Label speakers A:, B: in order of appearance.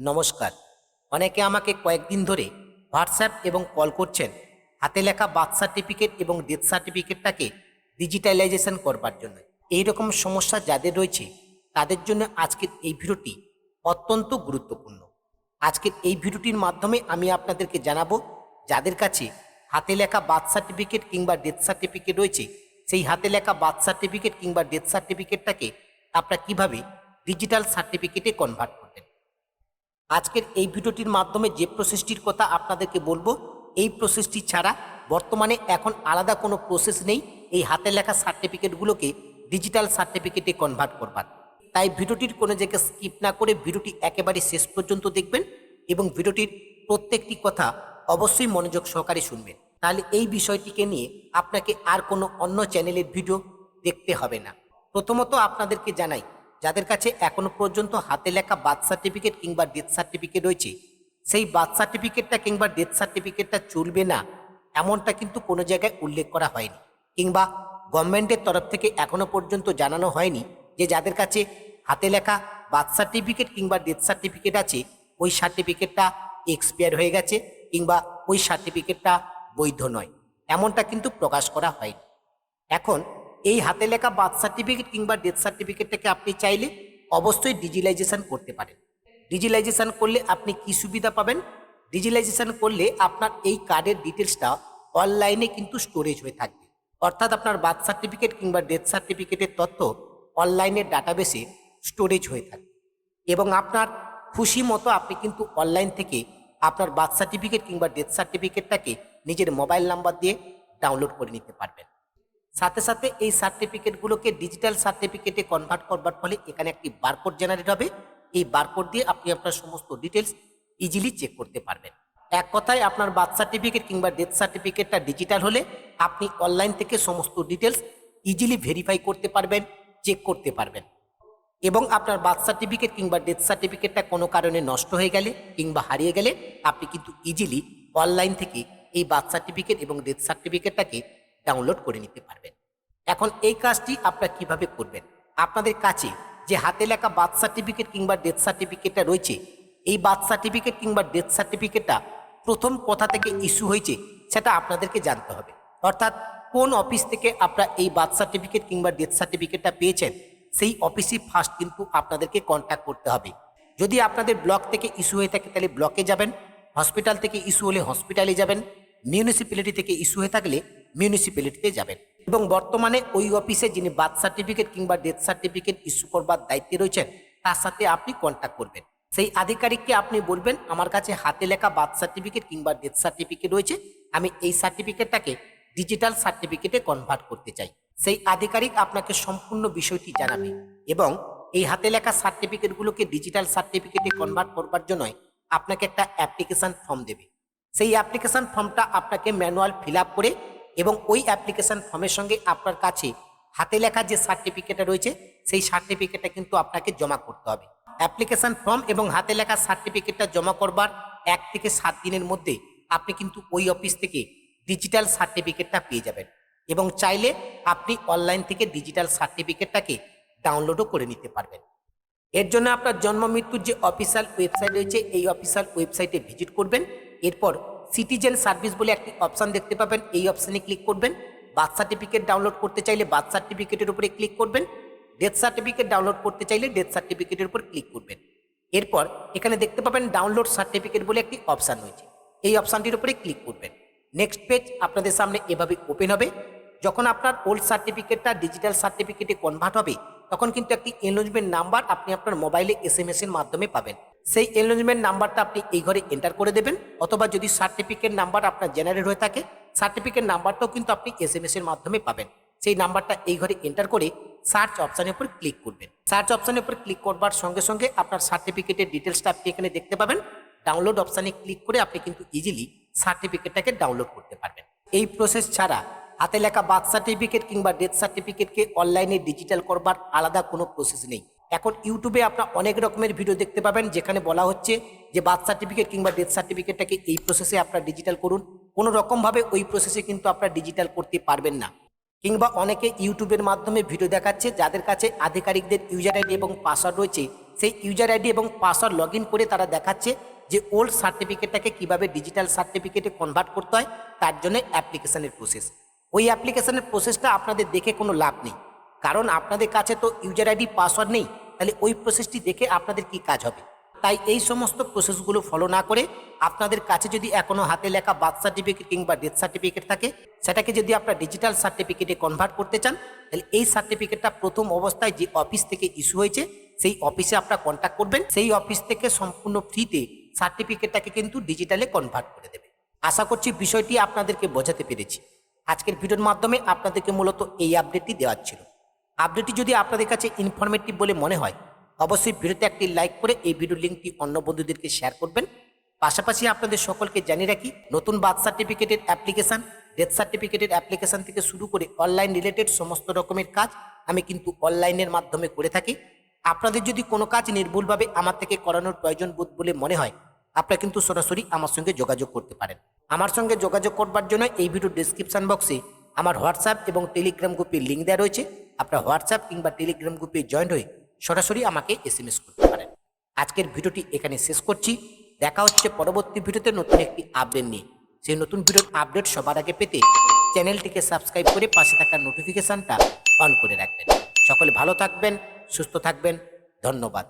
A: নমস্কার। অনেকে আমাকে কয়েকদিন ধরে হোয়াটসঅ্যাপ এবং কল করছেন। হাতে লেখা বার্থ সার্টিফিকেট এবং ডেথ সার্টিফিকেটটাকে ডিজিটালাইজেশন করবার জন্য। এই রকম সমস্যা যাদের রয়েছে, তাদের জন্য আজকের এই ভিডিওটি অত্যন্ত গুরুত্বপূর্ণ। আজকের এই ভিডিওটির মাধ্যমে আমি আপনাদেরকে জানাব, যাদের কাছে হাতে লেখা বার্থ সার্টিফিকেট কিংবা ডেথ সার্টিফিকেট রয়েছে, সেই হাতে লেখা বার্থ সার্টিফিকেট কিংবা ডেথ সার্টিফিকেটটাকে আপনারা কীভাবে ডিজিটাল সার্টিফিকেটে কনভার্ট করবেন? আজকের এই ভিডিওটির মাধ্যমে যে প্রসেসটির কথা আপনাদেরকে বলব, এই প্রসেসটি ছাড়া বর্তমানে এখন আলাদা কোনো প্রসেস নেই। এই হাতে লেখা সার্টিফিকেটগুলোকে ডিজিটাল সার্টিফিকেটে কনভার্ট করবার। তাই ভিডিওটির কোনো জায়গায় স্কিপ না করে ভিডিওটি একেবারে শেষ পর্যন্ত দেখবেন এবং ভিডিওটির প্রত্যেকটি কথা অবশ্যই মনোযোগ সহকারে শুনবেন। তাহলে এই বিষয়টিকে নিয়ে আপনাকে আর কোনো অন্য চ্যানেলের ভিডিও দেখতে হবে না। প্রথমত আপনাদেরকে জানাই যাদের কাছে এখনও পর্যন্ত হাতে লেখা বার্থ সার্টিফিকেট কিংবা ডেথ সার্টিফিকেট রয়েছে, সেই বার্থ সার্টিফিকেটটা কিংবা ডেথ সার্টিফিকেটটা চলবে না, এমনটা কিন্তু কোনো জায়গায় উল্লেখ করা হয়নি। কিংবা গভর্নমেন্টের তরফ থেকে এখনও পর্যন্ত জানানো হয়নি যে যাদের কাছে হাতে লেখা বার্থ সার্টিফিকেট কিংবা ডেথ সার্টিফিকেট আছে, ওই সার্টিফিকেটটা এক্সপায়ার হয়ে গেছে কিংবা ওই সার্টিফিকেটটা বৈধ নয়, এমনটা কিন্তু প্রকাশ করা হয়নি। এখন এই হাতে লেখা বার্থ সার্টিফিকেট কিংবা ডেথ সার্টিফিকেটটাকে আপনি চাইলে অবশ্যই ডিজিটালাইজেশন করতে পারেন। ডিজিটালাইজেশন করলে আপনি কি সুবিধা পাবেন? ডিজিটালাইজেশন করলে আপনার এই কার্ডের ডিটেলসটা অনলাইনে কিন্তু স্টোরেজ হয়ে থাকবে। অর্থাৎ আপনার বার্থ সার্টিফিকেট কিংবা ডেথ সার্টিফিকেটের তথ্য অনলাইনের ডাটাবেসে স্টোরেজ হয়ে থাকবে। এবং আপনার খুশি মতো আপনি কিন্তু অনলাইন থেকে আপনার বার্থ সার্টিফিকেট কিংবা ডেথ সার্টিফিকেটটাকে নিজের মোবাইল নাম্বার দিয়ে ডাউনলোড করে নিতে পারবেন। সাথে সাথে এই সার্টিফিকেটগুলোকে ডিজিটাল সার্টিফিকেটে কনভার্ট করবার ফলে এখানে একটি বারকোড জেনারেট হবে। এই বারকোড দিয়ে আপনি আপনার সমস্ত ডিটেলস ইজিলি চেক করতে পারবেন। এক কথায় আপনার বার্থ সার্টিফিকেট কিংবা ডেথ সার্টিফিকেটটা ডিজিটাল হলে আপনি অনলাইন থেকে সমস্ত ডিটেলস ইজিলি ভেরিফাই করতে পারবেন চেক করতে পারবেন। এবং আপনার বার্থ সার্টিফিকেট কিংবা ডেথ সার্টিফিকেটটা কোনো কারণে নষ্ট হয়ে গেলে কিংবা হারিয়ে গেলে আপনি কিন্তু ইজিলি অনলাইন থেকে এই বার্থ সার্টিফিকেট এবং ডেথ সার্টিফিকেটটাকে ডাউনলোড করে নিতে পারবেন। এখন এই কাজটি আপনারা কীভাবে করবেন? আপনাদের কাছে যে হাতে লেখা বার্থ সার্টিফিকেট কিংবা ডেথ সার্টিফিকেটটা রয়েছে, এই বার্থ সার্টিফিকেট কিংবা ডেথ সার্টিফিকেটটা প্রথম কোথা থেকে ইস্যু হয়েছে সেটা আপনাদেরকে জানতে হবে। অর্থাৎ কোন অফিস থেকে আপনারা এই বার্থ সার্টিফিকেট কিংবা ডেথ সার্টিফিকেটটা পেয়েছেন, সেই অফিসই ফার্স্ট কিন্তু আপনাদেরকে কন্ট্যাক্ট করতে হবে। যদি আপনাদের ব্লক থেকে ইস্যু হয়ে থাকে তাহলে ব্লকে যাবেন হসপিটাল থেকে ইস্যু হলে হসপিটালে যাবেন মিউনিসিপ্যালিটি থেকে ইস্যু হয়ে থাকলে মিউনিসিপ্যালিটিতে যাবেন। এবং বর্তমানে ওই অফিসে যিনি বার্থ সার্টিফিকেট কিংবা ডেথ সার্টিফিকেট ইস্যু করবার দায়িত্বে রয়েছেন, তার সাথে আপনি কন্ট্যাক্ট করবেন। সেই আধিকারিককে আপনি বলবেন, আমার কাছে হাতে লেখা বার্থ সার্টিফিকেট কিংবা ডেথ সার্টিফিকেট রয়েছে। আমি এই সার্টিফিকেটটাকে ডিজিটাল সার্টিফিকেটে কনভার্ট করতে চাই। সেই আধিকারিক আপনাকে সম্পূর্ণ বিষয়টি জানাবে এবং এই হাতে লেখা সার্টিফিকেটগুলোকে ডিজিটাল সার্টিফিকেটে কনভার্ট করবার জন্য আপনাকে একটা অ্যাপ্লিকেশন ফর্ম দেবে। সেই অ্যাপ্লিকেশন ফর্মটা আপনাকে ম্যানুয়াল ফিল করে এবং ওই অ্যাপ্লিকেশন ফর্মের সঙ্গে আপনার কাছে হাতে লেখা যে সার্টিফিকেটটা রয়েছে, সেই সার্টিফিকেটটা কিন্তু আপনাকে জমা করতে হবে। অ্যাপ্লিকেশন ফর্ম এবং হাতে লেখা সার্টিফিকেটটা জমা করবার এক থেকে সাত দিনের মধ্যে আপনি কিন্তু ওই অফিস থেকে ডিজিটাল সার্টিফিকেটটা পেয়ে যাবেন এবং চাইলে আপনি অনলাইন থেকে ডিজিটাল সার্টিফিকেটটাকে ডাউনলোডও করে নিতে পারবেন। এর জন্য আপনার জন্ম মৃত্যুর যে অফিসিয়াল ওয়েবসাইট রয়েছে, এই অফিসিয়াল ওয়েবসাইটে ভিজিট করবেন। এরপর সিটিজেন সার্ভিস বলে একটি অপশান দেখতে পাবেন। এই অপশানে ক্লিক করবেন। বার্থ সার্টিফিকেট ডাউনলোড করতে চাইলে বার্থ সার্টিফিকেটের উপরে ক্লিক করবেন। ডেথ সার্টিফিকেট ডাউনলোড করতে চাইলে ডেথ সার্টিফিকেটের উপর ক্লিক করবেন। এরপর এখানে দেখতে পাবেন ডাউনলোড সার্টিফিকেট বলে একটি অপশান রয়েছে। এই অপশানটির উপরে ক্লিক করবেন। নেক্সট পেজ আপনাদের সামনে এভাবে ওপেন হবে। যখন আপনার ওল্ড সার্টিফিকেটটা ডিজিটাল সার্টিফিকেটে কনভার্ট হবে, তখন কিন্তু একটি এনলোজমেন্ট নাম্বার আপনি আপনার মোবাইলে এস এর মাধ্যমে পাবেন। সেই এনলোজমেন্ট নাম্বারটা আপনি এই ঘরে এন্টার করে দেবেন, অথবা যদি সার্টিফিকেট নাম্বার আপনার জেনারেট হয়ে থাকে সার্টিফিকেট নাম্বারটাও কিন্তু আপনি এস এম এর মাধ্যমে পাবেন। সেই নাম্বারটা এই ঘরে এন্টার করে সার্চ অপশানের উপর ক্লিক করবেন। সার্চ অপশানের উপর ক্লিক করবার সঙ্গে সঙ্গে আপনার সার্টিফিকেটের ডিটেলসটা আপনি এখানে দেখতে পাবেন। ডাউনলোড অপশানে ক্লিক করে আপনি কিন্তু ইজিলি সার্টিফিকেটটাকে ডাউনলোড করতে পারবেন। এই প্রসেস ছাড়া হাতে লেখা বার্থ সার্টিফিকেট কিংবা ডেথ সার্টিফিকেটকে অনলাইনে ডিজিটাল করবার আলাদা কোনো প্রসেস নেই। এখন ইউটিউবে আপনার অনেক রকমের ভিডিও দেখতে পাবেন, যেখানে বলা হচ্ছে যে বার্থ সার্টিফিকেট কিংবা ডেথ সার্টিফিকেটটাকে এই প্রসেসে আপনার ডিজিটাল করুন। কোনো রকমভাবে ওই প্রসেসে কিন্তু আপনার ডিজিটাল করতে পারবেন না। কিংবা অনেকে ইউটিউবের মাধ্যমে ভিডিও দেখাচ্ছে, যাদের কাছে আধিকারিকদের ইউজার আইডি এবং পাসওয়ার্ড রয়েছে, সেই ইউজার আইডি এবং পাসওয়ার্ড লগ করে তারা দেখাচ্ছে যে ওল্ড সার্টিফিকেটটাকে কীভাবে ডিজিটাল সার্টিফিকেটে কনভার্ট করতে হয়, তার জন্য অ্যাপ্লিকেশনের প্রসেস ওই অ্যাপ্লিকেশনের প্রসেসটা আপনাদের দেখে কোনো লাভ নেই। কারণ আপনাদের কাছে তো ইউজার আইডি পাসওয়ার্ড নেই। তাহলে ওই প্রসেসটি দেখে আপনাদের কি কাজ হবে? তাই এই সমস্ত প্রসেসগুলো ফলো না করে আপনাদের কাছে যদি এখনও হাতে লেখা বার্থ সার্টিফিকেট কিংবা ডেথ সার্টিফিকেট থাকে, সেটাকে যদি আপনারা ডিজিটাল সার্টিফিকেটে কনভার্ট করতে চান, তাহলে এই সার্টিফিকেটটা প্রথম অবস্থায় যে অফিস থেকে ইস্যু হয়েছে, সেই অফিসে আপনারা কন্ট্যাক্ট করবেন। সেই অফিস থেকে সম্পূর্ণ ফ্রিতে সার্টিফিকেটটাকে কিন্তু ডিজিটালে কনভার্ট করে দেবে। আশা করছি বিষয়টি আপনাদেরকে বোঝাতে পেরেছি। আজকের ভিডিওর মাধ্যমে আপনাদেরকে মূলত এই আপডেটটি দেওয়ার ছিল। আপডেটটি যদি আপনাদের কাছে ইনফরমেটিভ বলে মনে হয়, অবশ্যই ভিডিওতে একটি লাইক করে এই ভিডিও লিঙ্কটি অন্য বন্ধুদেরকে শেয়ার করবেন। পাশাপাশি আপনাদের সকলকে জানিয়ে রাখি, নতুন বার্থ সার্টিফিকেটের অ্যাপ্লিকেশন ডেথ সার্টিফিকেটের অ্যাপ্লিকেশন থেকে শুরু করে অনলাইন রিলেটেড সমস্ত রকমের কাজ আমি কিন্তু অনলাইনের মাধ্যমে করে থাকি। আপনাদের যদি কোনো কাজ নির্ভুলভাবে আমার থেকে করানোর প্রয়োজন বোধ বলে মনে হয়, আপনারা কিন্তু সরাসরি আমার সঙ্গে যোগাযোগ করতে পারেন। আমার সঙ্গে যোগাযোগ করবার জন্য এই ভিডিও ডিসক্রিপশন বক্সে আমার হোয়াটসঅ্যাপ এবং টেলিগ্রাম গ্রুপের লিঙ্ক দেওয়া রয়েছে। আপনার হোয়াটসঅ্যাপ কিংবা টেলিগ্রাম গ্রুপে জয়েন হয়ে সরাসরি আমাকে এসএমএস করতে পারেন। আজকের ভিডিওটি এখানে শেষ করছি। দেখা হচ্ছে পরবর্তী ভিডিওতে নতুন একটি আপডেট নিয়ে। সেই নতুন ভিডিওর আপডেট সবার আগে পেতে চ্যানেলটিকে সাবস্ক্রাইব করে পাশে থাকা নোটিফিকেশনটা অন করে রাখবেন। সকলে ভালো থাকবেন, সুস্থ থাকবেন। ধন্যবাদ।